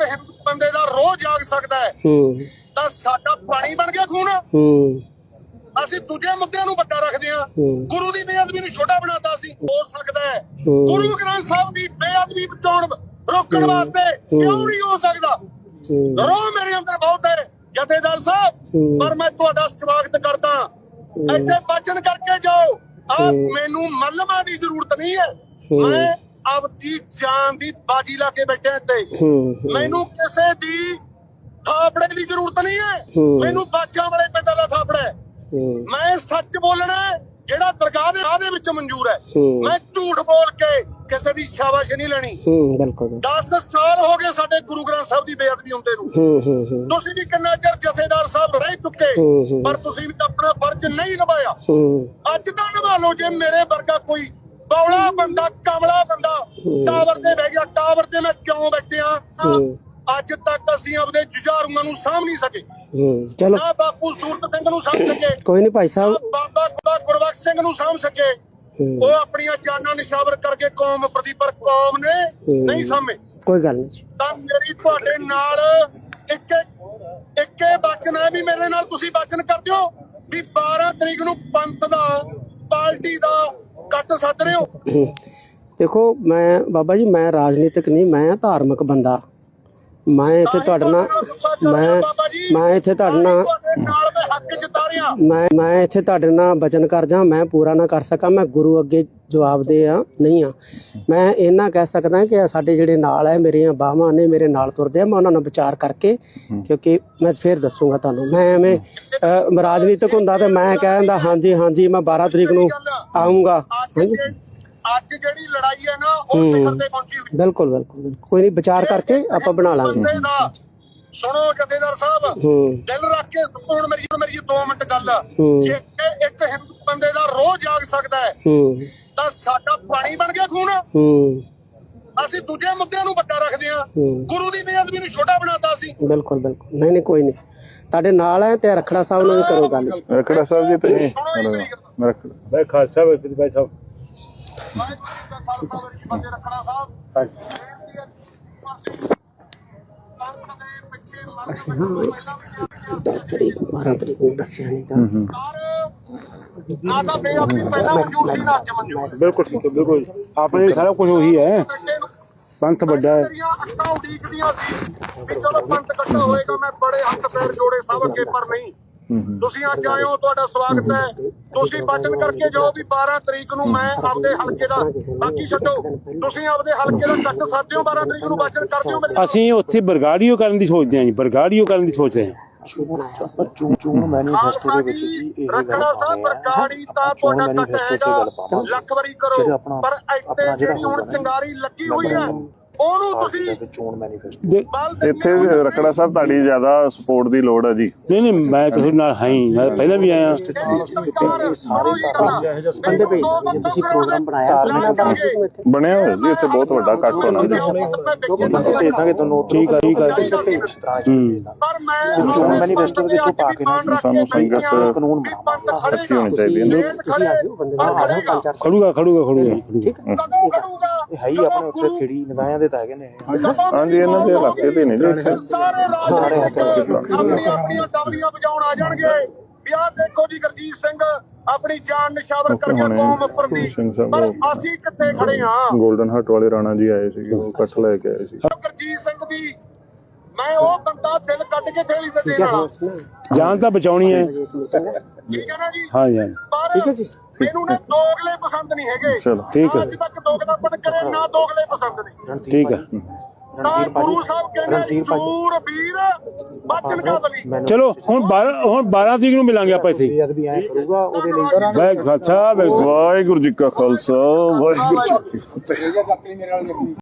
ਇੱਕ ਹਿੰਦੂ ਬੰਦੇ ਦਾ ਰੋਹ ਜਾਗ ਸਕਦਾ ਹੈ ਹੂੰ ਤਾਂ ਸਾਡਾ ਪਾਣੀ ਬਣ ਗਿਆ ਖੂਨ ਹੂੰ ਅਸੀਂ ਦੂਜੇ ਮੁੱਦਿਆਂ ਨੂੰ ਵੱਡਾ ਰੱਖਦੇ ਹਾਂ ਗੁਰੂ ਦੀ ਬੇਅਦਬੀ ਨੂੰ ਛੋਟਾ ਬਣਾਤਾ ਸੀ ਹੋ ਸਕਦਾ ਹੈ। ਗੁਰੂ ਗ੍ਰੰਥ ਸਾਹਿਬ ਦੀ ਬੇਅਦਬੀ ਬਚਾਉਣ ਰੋਕਣ। ਵਾਸਤੇ ਕਿਉਂ ਨਹੀਂ ਹੋ ਸਕਦਾ ਰੋਹ ਮੇਰੇ ਅੰਦਰ ਬਹੁਤ ਹੈ ਜਥੇਦਾਰ ਸਾਹਿਬ। ਪਰ ਮੈਂ ਤੁਹਾਡਾ ਸਵਾਗਤ ਕਰਦਾ। ਇੱਥੇ ਬਚਨ ਕਰਕੇ ਜਾਓ ਆ। ਮੈਨੂੰ ਮਲਮਾ ਦੀ ਜ਼ਰੂਰਤ ਨਹੀਂ ਹੈ ਹੂੰ। ਮੈਂ ਆਪਦੀ ਜਾਨ ਦੀ ਬਾਜੀ ਲਾ ਕੇ ਬੈਠਾ ਹੂੰ। ਮੈਨੂੰ ਕਿਸੇ ਦੀ ਥਾਪੜੇ ਦੀ ਜ਼ਰੂਰਤ ਨਹੀਂ ਹੈ। ਮੈਨੂੰ ਬਾਜਾਂ ਵਾਲੇ ਪਿੰਡ ਦਾ ਥਾਪੜਾ ਹੈ। ਮੈਂ ਸੱਚ ਬੋਲਣਾ ਜਿਹੜਾ ਦਰਗਾਹ ਦੇ ਰਾਹ ਦੇ ਵਿੱਚ ਮਨਜ਼ੂਰ ਹੈ। ਮੈਂ ਝੂਠ ਬੋਲ ਕੇ ਕਿਸੇ ਦੀ ਸ਼ਾਬਾਸ਼ ਨਹੀਂ ਲੈਣੀ। ਹੂੰ ਬਿਲਕੁਲ। 10 ਸਾਲ ਹੋ ਗਏ ਸਾਡੇ ਗੁਰੂ ਗ੍ਰੰਥ ਸਾਹਿਬ ਦੀ ਬੇਅਦਬੀ ਹੁੰਦੇ ਨੂੰ। ਤੁਸੀਂ ਵੀ ਕਿੰਨਾ ਚਿਰ ਜਥੇਦਾਰ ਸਾਹਿਬ ਰਹਿ ਚੁੱਕੇ। ਪਰ ਤੁਸੀਂ ਵੀ ਆਪਣਾ ਫਰਜ਼ ਨਹੀਂ ਨਿਭਾਇਆ। ਅੱਜ ਤਾਂ ਨਿਭਾ ਲਓ ਜੇ ਮੇਰੇ ਵਰਗਾ ਕੋਈ ਬੌਲਾ ਬੰਦਾ ਕਮਲਾ ਬੰਦਾ। ਟਾਵਰ ਤੇ ਬਹਿ ਗਿਆ ਟਾਵਰ ਤੇ ਮੈਂ ਕਿਉਂ ਬੈਠਿਆ। ਅੱਜ ਤੱਕ ਅਸੀਂ ਆਪਦੇ ਜੁਝਾਰੂਆਂ ਨੂੰ ਸਾਂਭ ਨਹੀਂ ਸਕੇ ਹੂੰ ਚਲੋ ਨਾ ਬਾਪੂ ਸੂਰਤ ਸਿੰਘ ਨੂੰ ਸਾਂਭ ਸਕੇ ਕੋਈ ਨਹੀਂ ਭਾਈ ਸਾਹਿਬ ਬਾਬਾ ਗੁਰਬਖਸ਼ ਸਿੰਘ ਨੂੰ ਸਾਂਭ ਸਕੇ ਉਹ ਆਪਣੀਆਂ ਜਾਨਾਂ ਨਿਸ਼ਾਵਰ ਕਰਕੇ ਕੌਮ ਪ੍ਰਤੀ ਪਰ ਕੌਮ ਨੇ। ਨਹੀਂ ਸਾਂਭੇ ਕੋਈ ਗੱਲ ਨਹੀਂ। ਤਾਂ ਮੇਰੀ ਤੁਹਾਡੇ ਨਾਲ ਇੱਕ ਇੱਕੇ ਬਚਨ ਹੈ ਵੀ ਮੇਰੇ ਨਾਲ ਤੁਸੀਂ ਬਚਨ ਕਰ ਦਿਓ ਵੀ 12 ਤਰੀਕ ਨੂੰ ਪੰਥ ਦਾ ਪਾਰਟੀ ਦਾ ਕੱਟ ਸੱਦ ਰਹੇ ਹੋ। ਦੇਖੋ ਮੈਂ ਬਾਬਾ ਜੀ ਮੈਂ ਰਾਜਨੀਤਿਕ ਨਹੀਂ ਮੈਂ ਧਾਰਮਿਕ ਬੰਦਾ। ਮੈਂ ਇੱਥੇ ਤੁਹਾਡੇ ਨਾਲ ਮੈਂ ਮੈਂ ਇੱਥੇ ਤੁਹਾਡੇ ਨਾਲ ਮੈਂ ਹੱਕ ਜਤਾ ਰਿਹਾ। ਮੈਂ ਮੈਂ ਇੱਥੇ ਤੁਹਾਡੇ ਨਾਲ ਬਚਨ ਕਰ ਜਾ ਮੈਂ ਪੂਰਾ ਨਾ ਕਰ ਸਕਾਂ ਮੈਂ ਗੁਰੂ ਅੱਗੇ ਜਵਾਬ ਦੇ ਆ ਨਹੀਂ ਆ। ਮੈਂ ਇਹਨਾਂ ਕਹਿ ਸਕਦਾ ਕਿ ਸਾਡੇ ਜਿਹੜੇ ਨਾਲ ਹੈ ਮੇਰੀਆਂ ਬਾਹਾਂ ਨੇ ਮੇਰੇ ਨਾਲ ਤੁਰਦੇ ਆ ਮੈਂ ਉਹਨਾਂ ਨਾਲ ਵਿਚਾਰ ਕਰਕੇ ਕਿਉਂਕਿ ਮੈਂ ਫੇਰ ਦੱਸੂਗਾ ਤੁਹਾਨੂੰ। ਮੈਂ ਐਵੇਂ ਰਾਜਨੀਤਿਕ ਹੁੰਦਾ ਤੇ ਮੈਂ ਕਹਿੰਦਾ ਹਾਂਜੀ ਹਾਂਜੀ ਮੈਂ 12 ਤਰੀਕ ਨੂੰ ਆਉਂਗਾ। ਅੱਜ ਜਿਹੜੀ ਲੜਾਈ ਹੈ ਨਾ ਉਹ ਸਿਖਰ ਤੇ ਪਹੁੰਚੀ ਹੋਈ ਬਿਲਕੁਲ ਬਿਲਕੁਲ ਬਿਲਕੁਲ। ਕੋਈ ਨਹੀਂ ਵਿਚਾਰ ਕਰਕੇ ਆਪਾਂ ਬਣਾ ਲਾਂਗੇ। ਸੁਣੋ ਜਥੇਦਾਰ ਸਾਹਿਬ ਦਿਲ ਰੱਖ ਕੇ ਹੁਣ ਮੇਰੀ ਮੇਰੀ 2 ਮਿੰਟ ਗੱਲ। ਆ। ਹੂੰ। ਜੇ ਇੱਕ ਹਿੰਦੂ ਬੰਦੇ ਦਾ ਰੋਹ ਜਾਗ ਸਕਦਾ ਹੈ ਤਾਂ ਸਾਡਾ ਪਾਣੀ ਬਣ ਗਿਆ ਖੂਨ। ਅਸੀਂ ਦੂਜੇ ਮੁੱਦਿਆਂ ਨੂੰ ਵੱਡਾ ਰੱਖਦੇ ਹਾਂ। ਹੂੰ। ਗੁਰੂ ਦੀ ਬੇਅਦਬੀ ਨੂੰ ਛੋਟਾ ਬਣਾਤਾ ਸੀ ਬਿਲਕੁਲ ਬਿਲਕੁਲ। ਨਹੀਂ ਨਹੀਂ ਕੋਈ ਨਹੀਂ। ਤੁਹਾਡੇ ਨਾਲ ਹੈ ਤੇ ਰਖੜਾ ਸਾਹਿਬ ਨਾਲ ਵੀ ਕਰੋ ਗੱਲ। ਰਖੜਾ ਸਾਹਿਬ ਜੀ ਤੇ ਸੁਣੋ ਜੀ ਮੇਰੀ ਗੱਲ। ਮੈਂ ਰੱਖ ਭਾਈ ਖਾਲਸਾ ਭਾਈ ਭਾਈ ਸਾਹਿਬ ਵਾਹਿਗੁਰੂ ਜੀ ਕਾ ਖਾਲਸਾ ਕੀ ਫਤਿਹ ਰੱਖਣਾ ਸਾਹਿਬ ਬੇਨਤੀ ਹੈ। ਕਿ ਪਾਸੇ ਪੰਥ ਦੇ ਪਿੱਛੇ ਲੜਨ ਤੋਂ ਪਹਿਲਾਂ ਵੀ ਕਿਹਾ ਗਿਆ 10 ਤਰੀਕ 12 ਤਰੀਕ ਨੂੰ ਦੱਸਿਆ ਨਹੀਂਗਾ ਨਾ ਤਾਂ ਬੇਅਦਬੀ ਪਹਿਲਾਂ ਮਨਜ਼ੂਰ ਸੀ ਨਾ ਅੱਜ ਮਨਜ਼ੂਰ ਬਿਲਕੁਲ। ਬਿਲਕੁਲ ਆਪਣੇ ਸਾਰਾ ਕੁਝ ਉਹੀ ਹੈ। ਪੰਥ ਵੱਡਾ ਹੈ। ਮੇਰੀਆਂ ਅੱਖਾਂ ਉਡੀਕਦੀਆਂ ਸੀ ਵੀ ਚਲੋ ਪੰਥ ਇਕੱਠਾ ਹੋਏਗਾ ਮੈਂ ਬੜੇ ਹੱਥ ਪੈਰ ਜੋੜੇ ਸਭ ਅੱਗੇ ਪਰ ਨਹੀਂ। ਤੁਸੀਂ ਅੱਜ ਆਏ ਹੋ ਤੁਹਾਡਾ ਸਵਾਗਤ ਹੈ। ਤੁਸੀਂ ਬਚਨ ਕਰਕੇ ਜਾਓ ਵੀ 12 ਤਰੀਕ ਨੂੰ ਮੈਂ ਆਪਦੇ ਹਲਕੇ ਦਾ ਬਾਕੀ ਛੱਡੋ। ਤੁਸੀਂ ਆਪਦੇ ਹਲਕੇ ਦਾ ਕੱਟ ਸਕਦੇ ਹੋ 12 ਤਰੀਕ ਨੂੰ ਬਚਨ ਕਰ ਦਿਓ ਮੇਰੇ ਅਸੀਂ ਉੱਥੇ ਬਰਗਾੜੀਓ ਕਰਨ ਦੀ ਸੋਚਦੇ ਹਾਂ ਜੀ ਬਰਗਾੜੀਓ ਕਰਨ ਦੀ ਸੋਚ ਰਹੇ ਹਾਂ ਚੂੰ ਚੂੰ ਮੈਨੀਫੈਸਟੋ ਦੇ ਵਿੱਚ ਜੀ ਇਹ ਗੱਲ ਰੱਖਣਾ ਸਾਹਿਬ ਬਰਗਾੜੀ ਤਾਂ ਤੁਹਾਡਾ ਕੱਟ ਹੈਗਾ। ਲੱਖ ਵਾਰੀ ਕਰੋ। ਪਰ ਇੱਥੇ ਜਿਹੜਾ ਹੁਣ ਚੰਗਾਰੀ ਲੱਗੀ ਹੋਈ ਹੈ ਉਹਨੂੰ ਤੁਸੀਂ ਤੇ ਚੋਣ ਮੈਨੀਫੈਸਟੋ ਦੇ- ਇੱਥੇ ਹੋ। ਰਖੜਾ ਸਾਹਿਬ ਤੁਹਾਡੀ ਜ਼ਿਆਦਾ ਸਪੋਰਟ ਦੀ ਲੋੜ ਹੈ ਜੀ। ਨਹੀਂ ਨਹੀਂ ਮੈਂ ਤੁਹਾਡੇ ਨਾਲ ਹਾਂ ਹੀ। ਮੈਂ ਪਹਿਲਾਂ ਵੀ ਆਇਆ। ਬੰਦੇ ਭੇਜ ਦਿਓ ਤੁਸੀਂ ਪ੍ਰੋਗਰਾਮ ਬਣਾਇਆ। ਤਾਂ ਦੂੰ ਇੱਥੇ। ਬਣਿਆ ਹੋਇਆ ਜੀ ਇੱਥੇ ਬਹੁਤ ਵੱਡਾ ਕੱਟ ਹੋਣਾ ਜੀ। ਦੋ ਬੰਦੇ ਭੇਜ ਦਾਂਗੇ ਤੁਹਾਨੂੰ ਠੀਕ ਆ, ਠੀਕ ਆ। ਹੂੰ। ਪਰ ਮੈਂ ਚੋਣ ਮੈਨੀਫੈਸਟੋ ਦੇ ਵਿੱਚੋਂ ਪਾ ਕੇ ਨਾ। ਜੀ, ਸਾਨੂੰ ਸੰਗਤ ਕਾਨੂੰਨ ਰੱਖੀ ਹੋਣੀ ਚਾਹੀਦੀ ਹੈ ਤੁਸੀਂ ਆ ਜਾਓ ਬੰਦੇ ਨਾਲ ਆ ਜਾਓ ਪੰਜ ਚਾਰ ਖੜੂਗਾ ਖੜੂਗਾ ਖੜੂਗਾ। ਠੀਕ ਹੈ ਕਦੋਂ ਖੜੂਗਾ। ਇਹ ਹੈ ਹੀ ਆਪਣੇ ਉੱਤੇ ਖੇੜੀ ਨਿਗਾਹਾਂ ਦੇ ਤਾਂ ਹੈਗੇ ਨੇ। ਹਾਂਜੀ ਇਹਨਾਂ ਦੇ ਇਲਾਕੇ ਦੇ ਨੇ ਜੀ ਇੱਥੇ ਸਾਰੇ ਆਪਣੀਆਂ ਆਪਣੀਆਂ ਡਬਲੀਆਂ ਵਜਾਉਣ ਆ ਜਾਣਗੇ। ਵੀ ਆਹ ਦੇਖੋ ਜੀ ਗੁਰਜੀਤ ਸਿੰਘ ਆਪਣੀ ਜਾਨ ਨਿਸ਼ਾਵਰ ਕਰ ਗਿਆ ਕੌਮ ਉੱਪਰ ਦੀ। ਪਰ ਅਸੀਂ ਕਿੱਥੇ ਖੜੇ ਹਾਂ? 골ਡਨ ਹਟ ਵਾਲੇ ਰਾਣਾ ਜੀ ਆਏ ਸੀਗੇ ਉਹ ਕੱਠ ਲੈ ਕੇ ਆਏ ਸੀ। ਗੁਰਜੀਤ ਸਿੰਘ ਦੀ ਮੈਂ ਉਹ ਬੰਦਾ ਦਿਲ ਕੱਢ ਕੇ ਥੇਲੀ ਤੇ ਦੇਣਾ। ਜਾਨ ਤਾਂ ਬਚਾਉਣੀ ਹੈ। ਠੀਕ ਹੈ ਨਾ ਜੀ? ਹਾਂ ਜੀ ਪਰ ਠੀਕ ਹੈ ਜੀ। ਮੈਨੂੰ ਨੇ ਦੋਗਲੇ ਪਸੰਦ ਨਹੀਂ ਹੈਗੇ। ਚਲੋ ਠੀਕ ਹੈ। ਅੱਜ ਤੱਕ ਦੋਗਲਾਪਨ ਕਰੇ ਨਾ ਦੋਗਲੇ ਪਸੰਦ ਨੇ ਠੀਕ ਹੈ। ਤਾਂ ਰਣਧੀਰ ਗੁਰੂ ਭਾਜੀ ਸਾਹਿਬ ਕਹਿੰਦੇ ਰਣਧੀਰ ਭਾਜੀ। ਸੂਰ ਵੀਰ ਬਚਨ ਕਾ ਬਲੀ ਮੈਨੂੰ ਚਲੋ ਹੁਣ 12 ਹੁਣ 12 ਤਰੀਕ ਨੂੰ ਮਿਲਾਂਗੇ ਆਪਾਂ ਇੱਥੇ। ਜਦ ਵੀ ਐ ਕਰੂਗਾ ਉਹਦੇ ਲਈ ਵਾਹਿਗੁਰੂ ਖਾਲਸਾ ਵਾਹਿਗੁਰੂ ਵਾਹਿਗੁਰੂ ਜੀ ਕਾ ਖਾਲਸਾ ਵਾਹਿਗੁਰੂ ਜੀ ਕੀ ਫਤਿਹ।